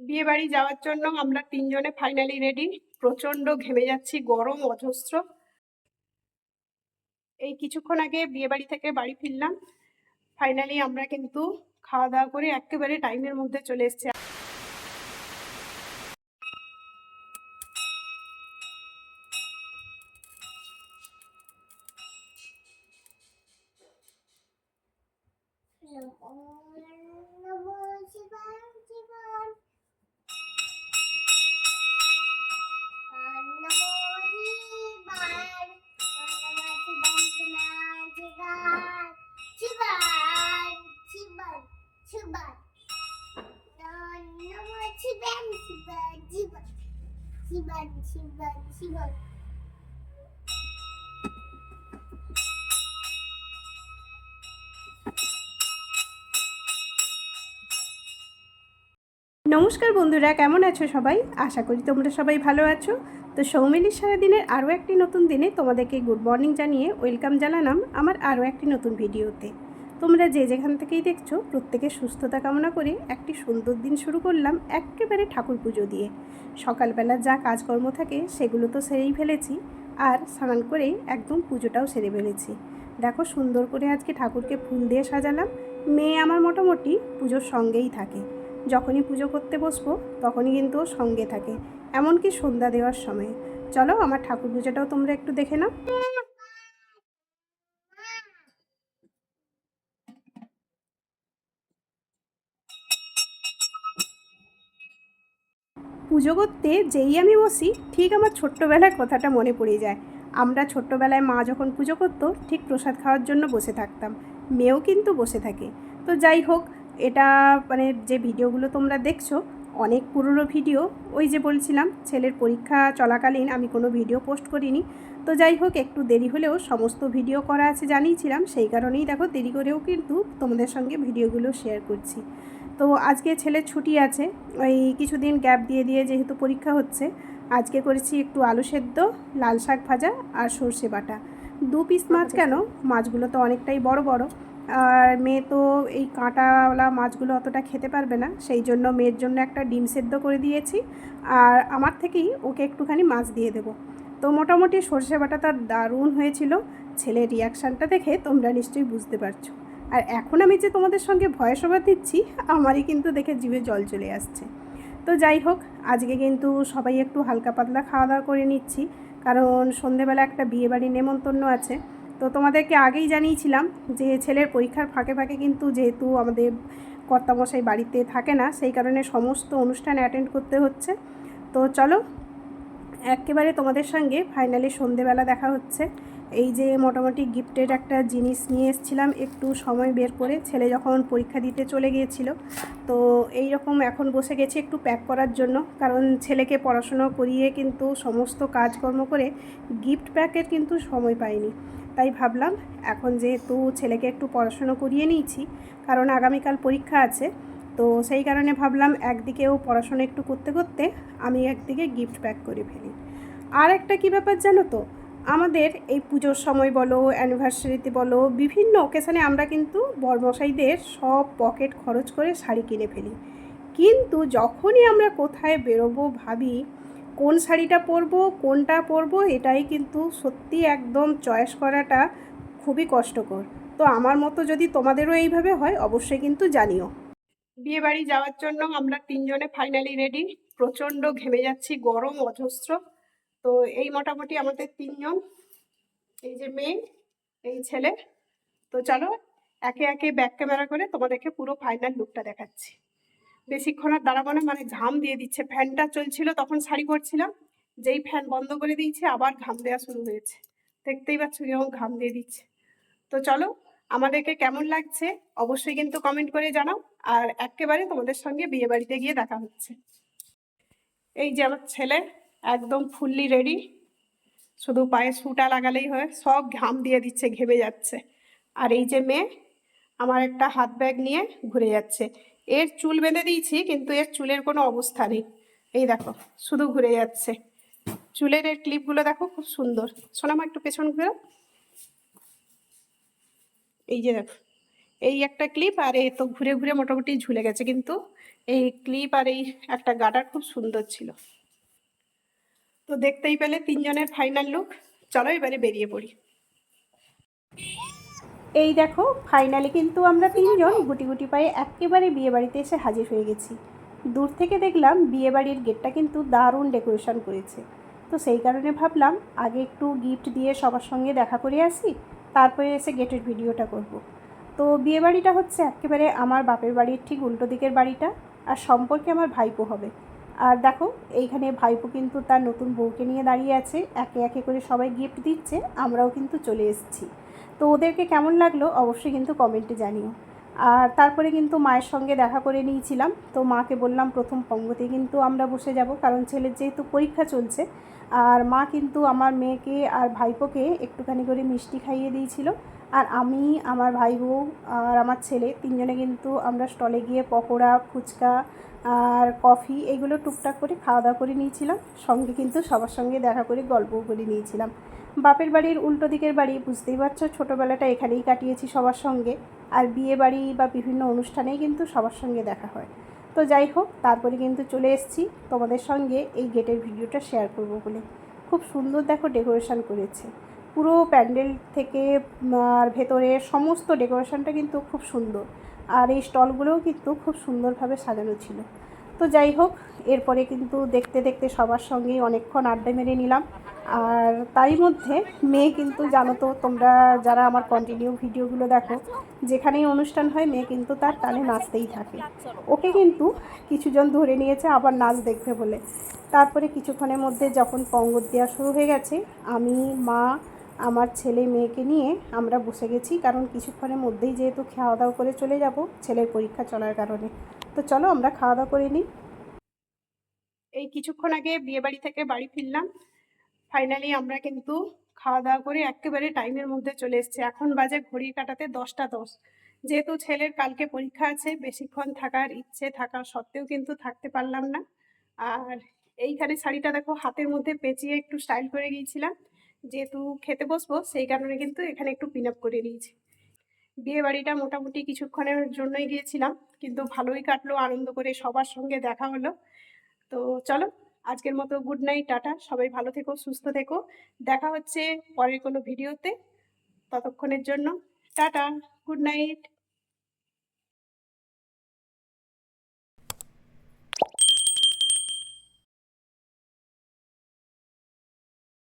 বিয়ে বাড়ি যাওয়ার জন্য আমরা তিনজনে ফাইনালি রেডি প্রচণ্ড ঘেমে যাচ্ছি, গরম, অজস্র। এই কিছুক্ষণ আগে বিয়ে বাড়ি থেকে বাড়ি ফিরলাম। ফাইনালি আমরা কিন্তু খাওয়া দাওয়া করে একেবারে টাইমের মধ্যে চলে এসেছি। নমো শিবায় জীবন নমো শিবায় নমো নমস্কার বন্ধুরা, কেমন আছো সবাই? আশা করি তোমরা সবাই ভালো আছো। তো সৌমিলির সারাদিনের আরও একটি নতুন দিনে তোমাদেরকে গুড মর্নিং জানিয়ে ওয়েলকাম জানালাম আমার আরও একটি নতুন ভিডিওতে। তোমরা যে যেখান থেকেই দেখছ প্রত্যেকের সুস্থতা কামনা করে একটি সুন্দর দিন শুরু করলাম একেবারে ঠাকুর পুজো দিয়ে। সকালবেলা যা কাজকর্ম থাকে, সেগুলো তো সেরেই ফেলেছি আর স্নান করে একদম পুজোটাও সেরে ফেলেছি। দেখো, সুন্দর করে আজকে ঠাকুরকে ফুল দিয়ে সাজালাম। মেয়ে আমার মোটামুটি পুজোর সঙ্গেই থাকে। যখনই পুজো করতে বসবো, তখনই কিন্তু সঙ্গে থাকে। এমনকি সন্ধ্যা দেওয়ার সময়। চলো, আমার ঠাকুর পুজোটাও তোমরা একটু দেখে নাও। পুজো করতে যেই আমি বসি, ঠিক আমার ছোট্টবেলার কথাটা মনে পড়ে যায়। আমরা ছোট্টবেলায় মা যখন পুজো করতো, ঠিক প্রসাদ খাওয়ার জন্য বসে থাকতাম। মেয়েও কিন্তু বসে থাকে। তো যাই হোক এটা মানে যে ভিডিওগুলো তোমরা দেখছ অনেক পুরনো ভিডিও। ওই যে বলছিলাম ছেলের পরীক্ষা চলাকালীন আমি কোনো ভিডিও পোস্ট করিনি। তো যাই হোক একটু দেরি হলেও সমস্ত ভিডিও করা আছে জানিয়েছিলাম। সেই কারণেই দেখো দেরি করেও কিন্তু তোমাদের সঙ্গে ভিডিওগুলো শেয়ার করছি। তো আজকে ছেলের ছুটি আছে ওই কিছুদিন গ্যাপ দিয়ে দিয়ে যেহেতু পরীক্ষা হচ্ছে আজকে করেছি একটু আলু সেদ্ধ লাল শাক ভাজা আর সর্ষে বাটা। দু পিস মাছ কেন? মাছগুলো তো অনেকটাই বড় বড়। আর মেয়ে তো এই কাঁটাওয়ালা মাছগুলো অতটা খেতে পারবে না, সেই জন্য মেয়ের জন্য একটা ডিম সেদ্ধ করে দিয়েছি। আর আমার থেকেই ওকে একটুখানি মাছ দিয়ে দেবো। তো মোটামুটি সর্ষে বাটাটা দারুণ হয়েছিল, ছেলের রিয়াকশানটা দেখে তোমরা নিশ্চয়ই বুঝতে পারছ। আর এখন আমি যে তোমাদের সঙ্গে ভয়েস ওভার দিচ্ছি, আমারই কিন্তু দেখে জিভে জল চলে আসছে। তো যাই হোক, আজকে কিন্তু সবাই একটু হালকা পাতলা খাওয়া দাওয়া করে নিচ্ছি, কারণ সন্ধেবেলা একটা বিয়েবাড়ি নেমন্তন্ন আছে। তো তোমাদেরকে আগেই জানিয়েছিলাম যে ছেলের পরীক্ষার ফাঁকে ফাঁকে কিন্তু যেহেতু আমাদের কর্তামশাই বাড়িতে থাকে না, সেই কারণে সমস্ত অনুষ্ঠান অ্যাটেন্ড করতে হচ্ছে। তো চলো, একেবারে তোমাদের সঙ্গে ফাইনালি সন্ধেবেলা দেখা হচ্ছে। এই যে মোটামুটি গিফটের একটা জিনিস নিয়ে এসেছিলাম, একটু সময় বের করে ছেলে যখন পরীক্ষা দিতে চলে গিয়েছিল, তো এই রকম এখন বসে গেছি একটু প্যাক করার জন্য। কারণ ছেলেকে পড়াশুনো করিয়ে কিন্তু সমস্ত কাজকর্ম করে গিফট প্যাকের কিন্তু সময় পাইনি। তাই ভাবলাম এখন যেহেতু ছেলেকে একটু পড়াশুনো করিয়ে নিয়েছি, কারণ আগামীকাল পরীক্ষা আছে, তো সেই কারণে ভাবলাম একদিকেও পড়াশোনা একটু করতে করতে আমি একদিকে গিফট প্যাক করে ফেলি। আর একটা কী ব্যাপার জানো তো? আমাদের এই পুজোর সময় বলো অ্যানিভার্সারিতে বলো, বিভিন্ন ওকেশানে আমরা কিন্তু বরমশাইদের সব পকেট খরচ করে শাড়ি কিনে ফেলি। কিন্তু যখনই আমরা কোথায় বেরোবো ভাবি কোন শাড়িটা পরবো, কোনটা পরবো, এটাই কিন্তু সত্যি একদম চয়েস করাটা খুবই কষ্টকর। তো আমার মতো যদি তোমাদেরও এইভাবে হয়, অবশ্যই কিন্তু জানিও। বিয়ে বাড়ি যাওয়ার জন্য আমরা তিনজনে ফাইনালি রেডি প্রচণ্ড ঘেমে যাচ্ছি, গরম, অজস্র। তো এই মোটামুটি আমাদের তিনজন, এই যে মেয়ে, এই ছেলে। তো চলো, একে একে ব্যাক ক্যামেরা করে তোমাদেরকে পুরো ফাইনাল লুকটা দেখাচ্ছি। বেশিক্ষণ আর দাঁড়াবো না মানে ঘাম দিয়ে দিচ্ছে। ফ্যানটা চলছিল, তখন শাড়ি পরছিলাম। যেই ফ্যান বন্ধ করে দিয়েছে, আবার ঘাম দেওয়া শুরু হয়েছে। দেখতেই পাচ্ছ কীরকম ঘাম দিয়ে দিচ্ছে। তো চলো, আমাদেরকে কেমন লাগছে অবশ্যই কিন্তু কমেন্ট করে জানাও। আর একেবারে তোমাদের সঙ্গে বিয়ে বাড়িতে গিয়ে দেখা হচ্ছে। এই যে আমার ছেলে, একদম ফুললি রেডি শুধু পায়ে সুটা লাগালেই হয়, সব ঘাম দিয়ে দিচ্ছে, ঘেমে যাচ্ছে। আর এই যে মেয়ে, আমার একটা হাত ব্যাগ নিয়ে ঘুরে যাচ্ছে। এর চুল বেঁধে দিয়েছি, কিন্তু এর চুলের কোনো অবস্থা নেই। এই দেখো, শুধু ঘুরে যাচ্ছে। চুলের এর ক্লিপগুলো দেখো, খুব সুন্দর। শোনামা একটু পেছন ঘুরে। এই যে দেখো, এই একটা ক্লিপ আর এই তো ঘুরে ঘুরে মোটামুটি ঝুলে গেছে, কিন্তু এই ক্লিপ আর এই একটা গার্ডার খুব সুন্দর ছিল। তো দেখতেই পেলে তিনজনের ফাইনাল লুক। চলো এবারে বেরিয়ে পড়ি। এই দেখো ফাইনালি কিন্তু আমরা তিনজন গুটি গুটি পায়ে একেবারে বিয়ে বাড়িতে এসে হাজির হয়ে গেছি। দূর থেকে দেখলাম বিয়ে বাড়ির গেটটা কিন্তু দারুণ ডেকোরেশন করেছে। তো সেই কারণে ভাবলাম, আগে একটু গিফট দিয়ে সবার সঙ্গে দেখা করে আসি, তারপরে এসে গেটের ভিডিওটা করব। তো বিয়ে বাড়িটা হচ্ছে একেবারে আমার বাপের বাড়ির ঠিক উল্টো দিকের বাড়িটা, আর সম্পর্কে আমার ভাইপো হবে। আর দেখো, এইখানে ভাইপো কিন্তু তার নতুন বউকে নিয়ে দাঁড়িয়ে আছে। একে একে করে সবাই গিফট দিচ্ছে, আমরাও কিন্তু চলে এসেছি। তো ওদেরকে কেমন লাগল অবশ্যই কিন্তু কমেন্টে জানিও। আর তারপরে কিন্তু মায়ের সঙ্গে দেখা করে নিয়েছিলাম। তো মাকে বললাম, প্রথম পঙ্গতে কিন্তু আমরা বসে যাব, কারণ ছেলের যেহেতু পরীক্ষা চলছে। আর মা কিন্তু আমার মেয়েকে আর ভাইপোকে একটুখানি করে মিষ্টি খাইয়ে দিয়েছিল। আর আমি, আমার ভাই বউ আর আমার ছেলে তিনজনে কিন্তু আমরা স্টলে গিয়ে পকোড়া, ফুচকা আর কফি এগুলো টুকটাক করে খাওয়া দাওয়া করে নিয়েছিলাম। সঙ্গে কিন্তু সবার সঙ্গে দেখা করে, গল্পও করে নিয়েছিলাম। বাপের বাড়ির উল্টো দিকের বাড়ি, বুঝতেই পারছ, ছোটোবেলাটা এখানেই কাটিয়েছি সবার সঙ্গে। আর বিয়ে বাড়ি বা বিভিন্ন অনুষ্ঠানেই কিন্তু সবার সঙ্গে দেখা হয়। তো যাই হোক, তারপরে কিন্তু চলে এসেছি তোমাদের সঙ্গে এই গেটের ভিডিওটা শেয়ার করব বলে। খুব সুন্দর দেখো ডেকোরেশন করেছে। পুরো প্যান্ডেল থেকে আর ভেতরে সমস্ত ডেকোরেশনটা কিন্তু খুব সুন্দর। আর এই স্টলগুলোও কিন্তু খুব সুন্দরভাবে সাজানো ছিল। তো যাই হোক, এরপরে কিন্তু দেখতে দেখতে সবার সঙ্গেই অনেকক্ষণ আড্ডা মেরে নিলাম। আর তারই মধ্যে মেয়ে কিন্তু জানো তো, তোমরা যারা আমার কন্টিনিউ ভিডিওগুলো দেখো, যেখানেই অনুষ্ঠান হয় মেয়ে কিন্তু তার তালে নাচতেই থাকে। ওকে কিন্তু কিছুজন ধরে নিয়েছে আবার নাচ দেখবে বলে। তারপরে কিছুক্ষণের মধ্যে যখন পঙ্গত দেওয়া শুরু হয়ে গেছে, আমি, মা আমার ছেলে মেয়েকে নিয়ে আমরা বসে গেছি, কারণ কিছুক্ষণের মধ্যেই যেহেতু খাওয়া দাওয়া করে চলে যাব, ছেলের পরীক্ষা চলার কারণে। তো চলো আমরা খাওয়া দাওয়া করে নিই। এই কিছুক্ষণ আগে বিয়েবাড়ি থেকে বাড়ি ফিরলাম। ফাইনালি আমরা কিন্তু খাওয়া দাওয়া করে একেবারে টাইমের মধ্যে চলে এসেছি। এখন বাজে ঘড়ি কাটাতে দশটা দশ। যেহেতু ছেলের কালকে পরীক্ষা আছে, বেশিক্ষণ থাকার ইচ্ছে থাকা সত্ত্বেও কিন্তু থাকতে পারলাম না। আর এইখানে শাড়িটা দেখো, হাতের মধ্যে পেঁচিয়ে একটু স্টাইল করে গিয়েছিলাম। যেহেতু খেতে বসবো, সেই কারণে কিন্তু এখানে একটু পিন আপ করে নিয়েছি। বিয়ে বাড়িটা মোটামুটি কিছুক্ষণের জন্যই গিয়েছিলাম, কিন্তু ভালোই কাটলো, আনন্দ করে সবার সঙ্গে দেখা হলো। তো চলো, আজকের মতো গুড নাইট টাটা, সবাই ভালো থেকো, সুস্থ থেকো। দেখা হচ্ছে পরের কোনো ভিডিওতে ততক্ষণের জন্য, টাটা গুড নাইট